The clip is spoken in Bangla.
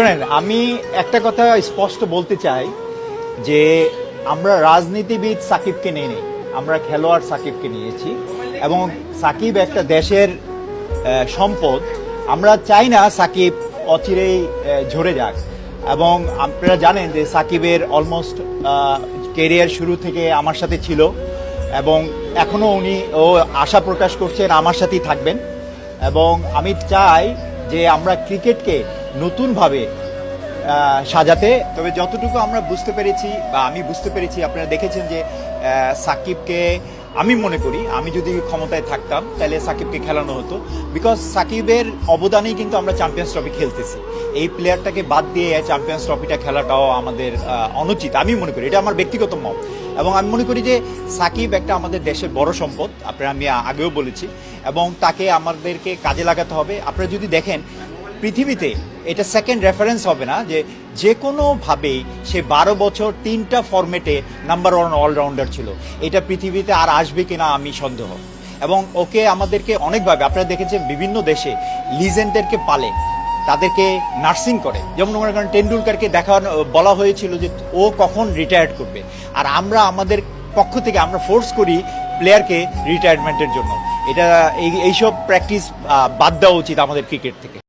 শোনেন, আমি একটা কথা স্পষ্ট বলতে চাই যে আমরা রাজনীতিবিদ সাকিবকে নিয়ে নেই, আমরা খেলোয়াড় সাকিবকে নিয়েছি এবং সাকিব একটা দেশের সম্পদ। আমরা চাই না সাকিব অচিরেই ঝরে যাক। এবং আপনারা জানেন যে সাকিবের অলমোস্ট কেরিয়ার শুরু থেকে আমার সাথে ছিল এবং এখনও উনি, ও আশা প্রকাশ করছেন আমার সাথেই থাকবেন। এবং আমি চাই যে আমরা ক্রিকেটকে নতুনভাবে সাজাতে। তবে যতটুকু আমরা বুঝতে পেরেছি বা আমি বুঝতে পেরেছি, আপনারা দেখেছেন যে সাকিবকে আমি মনে করি, আমি যদি ক্ষমতায় থাকতাম, তাহলে সাকিবকে খেলানো হতো। বিকজ সাকিবের অবদানেই কিন্তু আমরা চ্যাম্পিয়ন্স ট্রফি খেলতেছি। এই প্লেয়ারটাকে বাদ দিয়ে চ্যাম্পিয়ন্স ট্রফিটা খেলাটাও আমাদের অনুচিত। আমি মনে করি, এটা আমার ব্যক্তিগত মত। এবং আমি মনে করি যে, সাকিব একটা আমাদের দেশের বড় সম্পদ, আপনারা আমি আগেও বলেছি। এবং তাকে আমাদেরকে কাজে লাগাতে হবে। আপনারা যদি দেখেন পৃথিবীতে এটা সেকেন্ড রেফারেন্স হবে না, যে যে কোনোভাবেই সে বারো বছর তিনটা ফরম্যাটে নাম্বার ওয়ান অলরাউন্ডার ছিল। এটা পৃথিবীতে আর আসবে কিনা আমি সন্দেহ। এবং ওকে আমাদেরকে অনেকভাবে, আপনারা দেখেছেন বিভিন্ন দেশে লিজেন্ডদেরকে পালে, তাদেরকে নার্সিং করে। যেমন মনে করেন টেন্ডুলকারকে দেখা বলা হয়েছিল যে ও কখন রিটায়ার্ড করবে। আর আমরা আমাদের পক্ষ থেকে আমরা ফোর্স করি প্লেয়ারকে রিটায়ারমেন্টের জন্য। এটা এই, এইসব প্র্যাকটিস বাদ দেওয়া উচিত আমাদের ক্রিকেট থেকে।